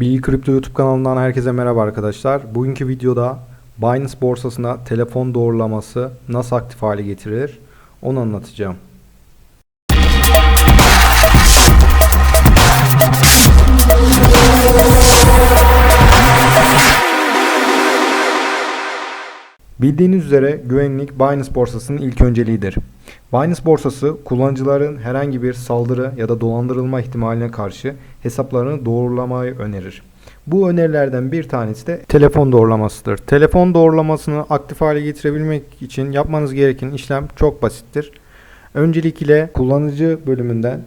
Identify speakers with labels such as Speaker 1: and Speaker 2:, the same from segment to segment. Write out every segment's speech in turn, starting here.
Speaker 1: Bilgi Kripto YouTube kanalından herkese merhaba arkadaşlar. Bugünkü videoda Binance borsasına telefon doğrulaması nasıl aktif hale getirilir onu anlatacağım. Bildiğiniz üzere güvenlik Binance borsasının ilk önceliğidir. Binance borsası kullanıcıların herhangi bir saldırı ya da dolandırılma ihtimaline karşı hesaplarını doğrulamayı önerir. Bu önerilerden bir tanesi de telefon doğrulamasıdır. Telefon doğrulamasını aktif hale getirebilmek için yapmanız gereken işlem çok basittir. Öncelikle kullanıcı bölümünden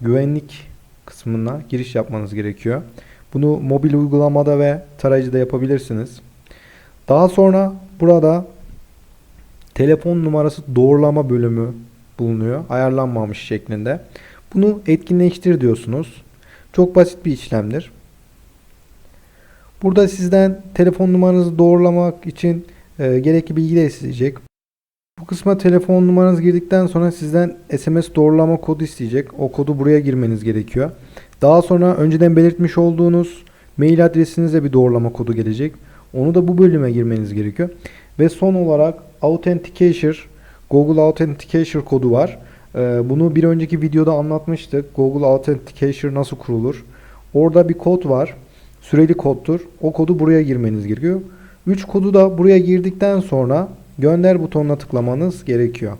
Speaker 1: güvenlik kısmına giriş yapmanız gerekiyor. Bunu mobil uygulamada ve tarayıcıda yapabilirsiniz. Daha sonra burada telefon numarası doğrulama bölümü bulunuyor. Ayarlanmamış şeklinde. Bunu etkinleştir diyorsunuz. Çok basit bir işlemdir. Burada sizden telefon numaranızı doğrulamak için e, gerekli bilgi de isteyecek. Bu kısma telefon numaranızı girdikten sonra sizden SMS doğrulama kodu isteyecek. O kodu buraya girmeniz gerekiyor. Daha sonra önceden belirtmiş olduğunuz mail adresinize bir doğrulama kodu gelecek. Onu da bu bölüme girmeniz gerekiyor. Ve son olarak Authenticator, Google Authenticator kodu var. Ee, bunu bir önceki videoda anlatmıştık. Google Authenticator nasıl kurulur? Orada bir kod var. Süreli koddur. O kodu buraya girmeniz gerekiyor. 3 kodu da buraya girdikten sonra gönder butonuna tıklamanız gerekiyor.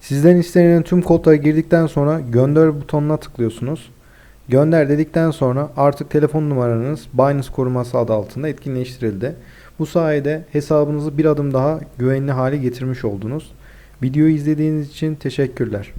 Speaker 1: Sizden istenilen tüm kodlara girdikten sonra gönder butonuna tıklıyorsunuz. Gönder dedikten sonra artık telefon numaranız Binance koruması adı altında etkinleştirildi. Bu sayede hesabınızı bir adım daha güvenli hale getirmiş oldunuz. Videoyu izlediğiniz için teşekkürler.